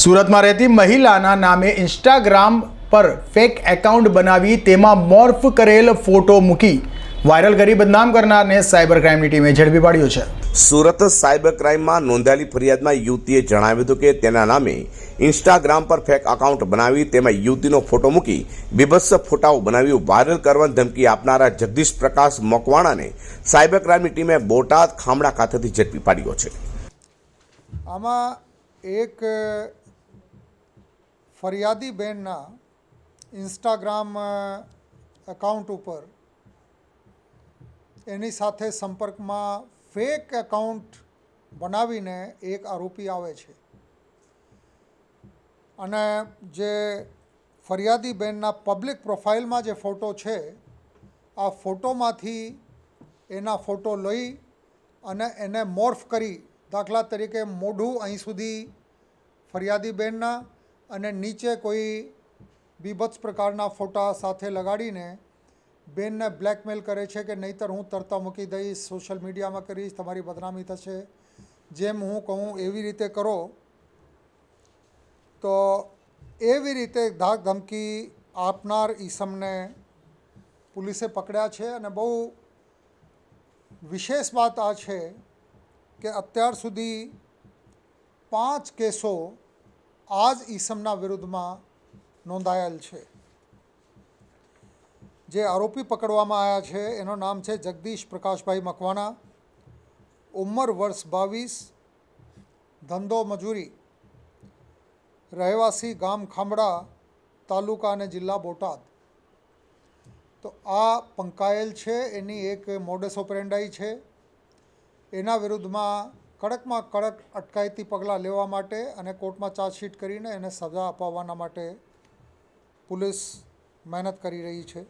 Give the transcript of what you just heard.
સુરતમાં રહેતી મહિલાના નામે ઇન્સ્ટાગ્રામ પર ફેક એકાઉન્ટ બનાવી તેમાં મોર્ફ કરેલ ફોટો મૂકી વાયરલ કરી બદનામ કરનારને સાયબર ક્રાઇમની ટીમે ઝડપી પાડ્યો છે. સુરત સાયબર ક્રાઇમમાં નોંધાયેલી ફરિયાદમાં યુવતીએ જણાવ્યું હતું કે તેના નામે ઇન્સ્ટાગ્રામ પર ફેક એકાઉન્ટ બનાવી તેમાં યુવતીનો ફોટો મૂકી બીભત્સ ફોટાઓ બનાવી વાયરલ કરવાની ધમકી આપનારા જગદીશ પ્રકાશ મકવાણાને સાયબર ક્રાઇમની ટીમે બોટાદ ખામડા ખાતેથી ઝડપી પાડ્યો છે. આમાં એક ફરિયાદી બેનના ઇન્સ્ટાગ્રામ એકાઉન્ટ ઉપર એની સાથે સંપર્કમાં ફેક એકાઉન્ટ બનાવીને એક આરોપી આવે છે. અને જે ફરિયાદી બેનના પબ્લિક પ્રોફાઇલમાં જે ફોટો છે, આ ફોટોમાંથી એના ફોટો લઈ અને એને મોર્ફ કરી દાખલા તરીકે મોઢું અહીં સુધી ફરિયાદી બેનના અને નીચે કોઈ બીભત્સ પ્રકારના ફોટા સાથે લગાડીને બેનને બ્લેકમેલ કરે છે કે નહીંતર હું તરતા મૂકી દઈશ, સોશિયલ મીડિયામાં કરીશ, તમારી બદનામી થશે. જેમ હું કહું એવી રીતે કરો. તો એવી રીતે ધાક ધમકી આપનાર ઈસમને પોલીસે પકડ્યા છે અને બહુ વિશેષ વાત આ છે કે અત્યાર સુધી પાંચ કેસો આ જ ઈસમના વિરુદ્ધમાં નોંધાયેલ છે. જે આરોપી પકડવામાં આવ્યા છે, એનું નામ છે જગદીશ પ્રકાશભાઈ મકવાણા. ઉંમર વર્ષ બાવીસ, ધંધો મજૂરી. રહેવાસી ગામ ખાંભડા, તાલુકા અને જિલ્લા બોટાદ. તો આ પંકાયેલ છે, એની એક મોડસ ઓપરેન્ડાઈ છે. એના વિરુદ્ધમાં કડકમાં કડક અટકાયતી પગલાં લેવા માટે અને કોર્ટમાં ચાર્જશીટ કરીને એને સજા અપાવવાના માટે પોલીસ મહેનત કરી રહી છે.